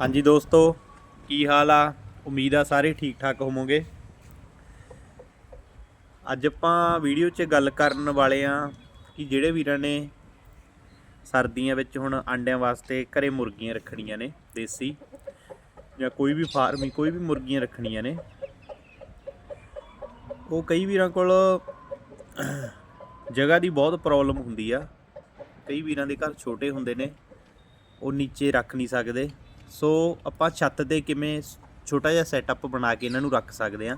ਹਾਂਜੀ ਦੋਸਤੋ, ਕੀ ਹਾਲ ਆ? ਉਮੀਦ ਆ ਸਾਰੇ ਠੀਕ ਠਾਕ ਹੋਵੋਗੇ। ਅੱਜ ਆਪਾਂ ਵੀਡੀਓ 'ਚ ਗੱਲ ਕਰਨ ਵਾਲੇ ਆ ਕਿ ਜਿਹੜੇ ਵੀਰਾਂ ਨੇ ਸਰਦੀਆਂ ਵਿੱਚ ਹੁਣ ਆਂਡਿਆਂ ਵਾਸਤੇ ਘਰੇ ਮੁਰਗੀਆਂ ਰੱਖਣੀਆਂ ਨੇ, ਦੇਸੀ ਜਾਂ ਕੋਈ ਵੀ ਫਾਰਮੀ, ਕੋਈ ਵੀ ਮੁਰਗੀਆਂ ਰੱਖਣੀਆਂ ਨੇ। ਉਹ ਕਈ ਵੀਰਾਂ ਕੋਲ ਜਗ੍ਹਾ ਦੀ ਬਹੁਤ ਪ੍ਰੋਬਲਮ ਹੁੰਦੀ ਆ। ਕਈ ਵੀਰਾਂ ਦੇ ਘਰ ਛੋਟੇ ਹੁੰਦੇ ਨੇ, ਉਹ ਨੀਚੇ ਰੱਖ ਨਹੀਂ ਸਕਦੇ। ਸੋ ਆਪਾਂ ਛੱਤ ਤੇ ਕਿਵੇਂ ਛੋਟਾ ਜਿਹਾ ਸੈਟਅਪ ਬਣਾ ਕੇ ਇਹਨਾਂ ਨੂੰ ਰੱਖ ਸਕਦੇ ਆ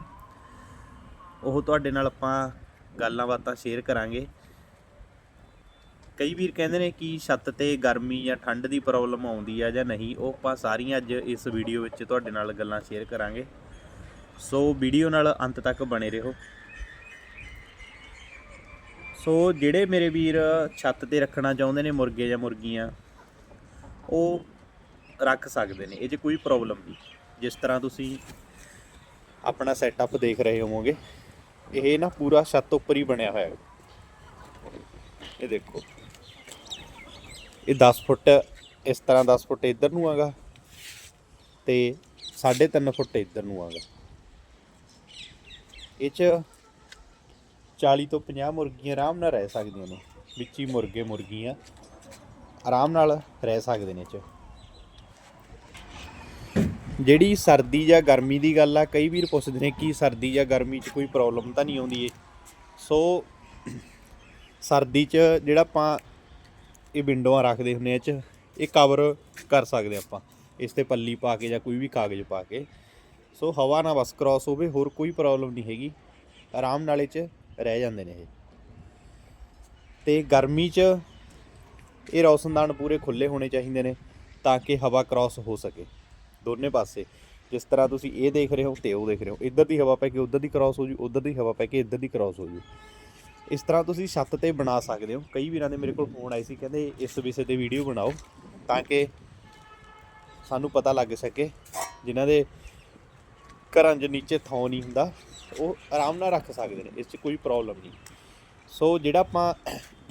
ਉਹ ਤੁਹਾਡੇ ਨਾਲ ਆਪਾਂ ਗੱਲਾਂ ਬਾਤਾਂ ਸ਼ੇਅਰ ਕਰਾਂਗੇ। ਕਈ ਵੀਰ ਕਹਿੰਦੇ ਨੇ ਕਿ ਛੱਤ ਤੇ ਗਰਮੀ ਜਾਂ ਠੰਡ ਦੀ ਪ੍ਰੋਬਲਮ ਆਉਂਦੀ ਆ ਜਾਂ ਨਹੀਂ, ਉਹ ਆਪਾਂ ਸਾਰੀਆਂ ਅੱਜ ਇਸ ਵੀਡੀਓ ਵਿੱਚ ਤੁਹਾਡੇ ਨਾਲ ਗੱਲਾਂ ਸ਼ੇਅਰ ਕਰਾਂਗੇ। ਸੋ ਵੀਡੀਓ ਨਾਲ ਅੰਤ ਤੱਕ ਬਣੇ ਰਹੋ। ਸੋ ਜਿਹੜੇ ਮੇਰੇ ਵੀਰ ਛੱਤ ਤੇ ਰੱਖਣਾ ਚਾਹੁੰਦੇ ਨੇ ਮੁਰਗੇ ਜਾਂ ਮੁਰਗੀਆਂ, ਉਹ ਰੱਖ ਸਕਦੇ ਨੇ, ਇਹ 'ਚ ਕੋਈ ਪ੍ਰੋਬਲਮ ਨਹੀਂ। ਜਿਸ ਤਰ੍ਹਾਂ ਤੁਸੀਂ ਆਪਣਾ ਸੈਟਅਪ ਦੇਖ ਰਹੇ ਹੋਵੋਗੇ, ਇਹ ਨਾ ਪੂਰਾ ਛੱਤ ਉੱਪਰ ਹੀ ਬਣਿਆ ਹੋਇਆ ਹੈ। ਇਹ ਦੇਖੋ, ਇਹ 10 ਫੁੱਟ, ਇਸ ਤਰ੍ਹਾਂ 10 ਫੁੱਟ ਇੱਧਰ ਨੂੰ ਆਗਾ ਤੇ 3.5 ਫੁੱਟ ਇੱਧਰ ਨੂੰ ਆਗਾ। ਇਹ 'ਚ 40 ਤੋਂ 50 ਮੁਰਗੀਆਂ ਆਰਾਮ ਨਾਲ ਰਹਿ ਸਕਦੀਆਂ ਨੇ, ਵਿੱਚ ਹੀ ਮੁਰਗੇ ਮੁਰਗੀਆਂ ਆਰਾਮ ਨਾਲ ਰਹਿ ਸਕਦੇ ਨੇ ਇਹ 'ਚ। ਜਿਹੜੀ ਸਰਦੀ ਜਾਂ ਗਰਮੀ ਦੀ ਗੱਲ ਆ, ਕਈ ਵੀਰ ਪੁੱਛਦੇ ਨੇ ਕਿ ਸਰਦੀ ਜਾਂ ਗਰਮੀ 'ਚ ਕੋਈ ਪ੍ਰੋਬਲਮ ਤਾਂ ਨਹੀਂ ਆਉਂਦੀ ਏ ਸੋ ਸਰਦੀ 'ਚ ਜਿਹੜਾ ਆਪਾਂ ਇਹ ਵਿੰਡੋਆਂ ਰੱਖਦੇ ਹੁੰਨੇ ਆ 'ਚ ਇਹ ਕਵਰ ਕਰ ਸਕਦੇ ਆਪਾਂ। ਇਸ ਤੇ ਪੱਲੀ ਪਾ ਕੇ ਜਾਂ ਕੋਈ ਵੀ ਕਾਗਜ਼ ਪਾ ਕੇ। ਸੋ ਹਵਾ ਨਾ ਬਸ ਕ੍ਰਾਸ ਹੋਵੇ, ਹੋਰ ਕੋਈ ਪ੍ਰੋਬਲਮ ਨਹੀਂ ਹੈਗੀ। ਆਰਾਮ ਨਾਲ ਇਹ 'ਚ ਰਹਿ ਜਾਂਦੇ ਨੇ ਇਹ। ਤੇ ਗਰਮੀ 'ਚ ਇਹ ਰੌਸ਼ਨਦਾਨ ਪੂਰੇ ਖੁੱਲੇ ਹੋਣੇ ਚਾਹੀਦੇ ਨੇ, ਤਾਂ ਕਿ ਹਵਾ ਕ੍ਰਾਸ ਹੋ ਸਕੇ। ਦੋਨੇ ਪਾਸੇ। ਜਿਸ ਤਰ੍ਹਾਂ ਤੁਸੀਂ ਇਹ ਦੇਖ ਰਹੇ ਹੋ ਤੇ ਉਹ ਦੇਖ ਰਹੇ ਹੋ। ਇੱਧਰ ਦੀ ਹਵਾ ਪੈ ਕੇ ਉੱਧਰ ਦੀ ਕ੍ਰਾਸ ਹੋ ਜੂ, ਉੱਧਰ ਦੀ ਹਵਾ ਪੈ ਕੇ ਇੱਧਰ ਦੀ ਕ੍ਰਾਸ ਹੋ ਜੂ। ਇਸ ਤਰ੍ਹਾਂ ਤੁਸੀਂ ਛੱਤ ਤੇ ਬਣਾ ਸਕਦੇ ਹੋ। ਕਈ ਵੀਰਾਂ ਦੇ ਮੇਰੇ ਕੋਲ ਫੋਨ ਆਏ ਸੀ, ਕਹਿੰਦੇ ਇਸ ਵਿਸ਼ੇ ਤੇ ਵੀਡੀਓ ਬਣਾਓ ਤਾਂ ਕਿ ਸਾਨੂੰ ਪਤਾ ਲੱਗ ਸਕੇ। ਜਿਨ੍ਹਾਂ ਦੇ ਘਰਾਂ 'ਚ ਨੀਚੇ ਥਾਂ ਨਹੀਂ ਹੁੰਦਾ, ਉਹ ਆਰਾਮ ਨਾਲ ਰੱਖ ਸਕਦੇ ਨੇ। ਇਸ 'ਚ ਕੋਈ ਪ੍ਰੋਬਲਮ ਨਹੀਂ। ਸੋ ਜਿਹੜਾ ਆਪਾਂ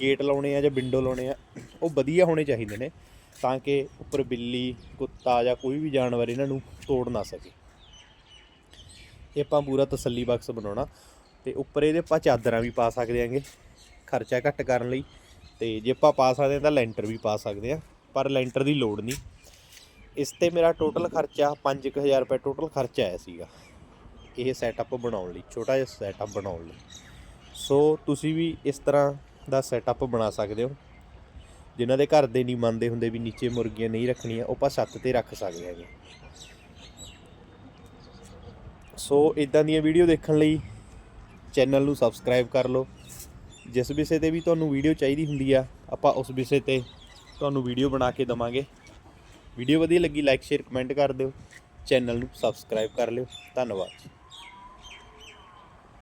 ਗੇਟ ਲਾਉਣੇ ਆ ਜਾਂ ਵਿੰਡੋ ਲਾਉਣੇ ਆ, ਉਹ ਵਧੀਆ ਹੋਣੇ ਚਾਹੀਦੇ ਨੇ। ਤਾਂ ਕਿ ਉੱਪਰ ਬਿੱਲੀ, ਕੁੱਤਾ ਜਾਂ ਕੋਈ ਵੀ ਜਾਨਵਰ ਇਹਨਾਂ ਨੂੰ ਤੋੜ ਨਾ ਸਕੇ। ਇਹ ਆਪਾਂ ਪੂਰਾ ਤਸੱਲੀ ਬਕਸ ਬਣਾਉਣਾ। ਤੇ ਉੱਪਰ ਇਹਦੇ ਆਪਾਂ ਚਾਦਰਾਂ ਵੀ ਪਾ ਸਕਦੇ ਆਂਗੇ ਖਰਚਾ ਘੱਟ ਕਰਨ ਲਈ। ਤੇ ਜੇ ਆਪਾਂ ਪਾ ਸਕਦੇ ਹਾਂ ਤਾਂ ਲੈਂਟਰ ਵੀ ਪਾ ਸਕਦੇ ਆ ਪਰ ਲੈਂਟਰ ਦੀ ਲੋੜ ਨਹੀਂ। ਇਸ ਤੇ ਮੇਰਾ ਟੋਟਲ ਖਰਚਾ 5000 ਰੁਪਏ ਟੋਟਲ ਖਰਚਾ ਆਇਆ ਸੀਗਾ। ਇਹ ਸੈਟਅਪ ਬਣਾਉਣ ਲਈ, ਛੋਟਾ ਜਿਹਾ ਸੈਟਅਪ ਬਣਾਉਣ ਲਈ। ਸੋ ਤੁਸੀਂ ਵੀ ਇਸ ਤਰ੍ਹਾਂ ਦਾ ਸੈਟਅਪ ਬਣਾ ਸਕਦੇ ਹੋ। ਜਿਨ੍ਹਾਂ ਦੇ ਘਰ ਦੇ ਨਹੀਂ ਮੰਨਦੇ ਹੁੰਦੇ ਵੀ ਨੀਚੇ ਮੁਰਗੀਆਂ ਨਹੀਂ ਰੱਖਣੀਆਂ, ਉਹ ਆਪਾਂ ਛੱਤ ਤੇ ਰੱਖ ਸਕਦੇ ਹੈਗੇ। ਸੋ ਇਦਾਂ ਦੀਆਂ ਵੀਡੀਓ ਦੇਖਣ ਲਈ ਚੈਨਲ ਨੂੰ ਸਬਸਕ੍ਰਾਈਬ ਕਰ ਲਓ। ਜਿਸ ਵਿਸ਼ੇ ਤੇ ਵੀ ਤੁਹਾਨੂੰ ਵੀਡੀਓ ਚਾਹੀਦੀ ਹੁੰਦੀ ਆ, ਆਪਾਂ ਉਸ ਵਿਸ਼ੇ ਤੇ ਤੁਹਾਨੂੰ ਵੀਡੀਓ ਬਣਾ ਕੇ ਦਵਾਂਗੇ। ਵੀਡੀਓ ਵਧੀਆ ਲੱਗੀ ਲਾਈਕ ਸ਼ੇਅਰ ਕਮੈਂਟ ਕਰ ਦਿਓ। ਚੈਨਲ ਨੂੰ ਸਬਸਕ੍ਰਾਈਬ ਕਰ ਲਿਓ। ਧੰਨਵਾਦ।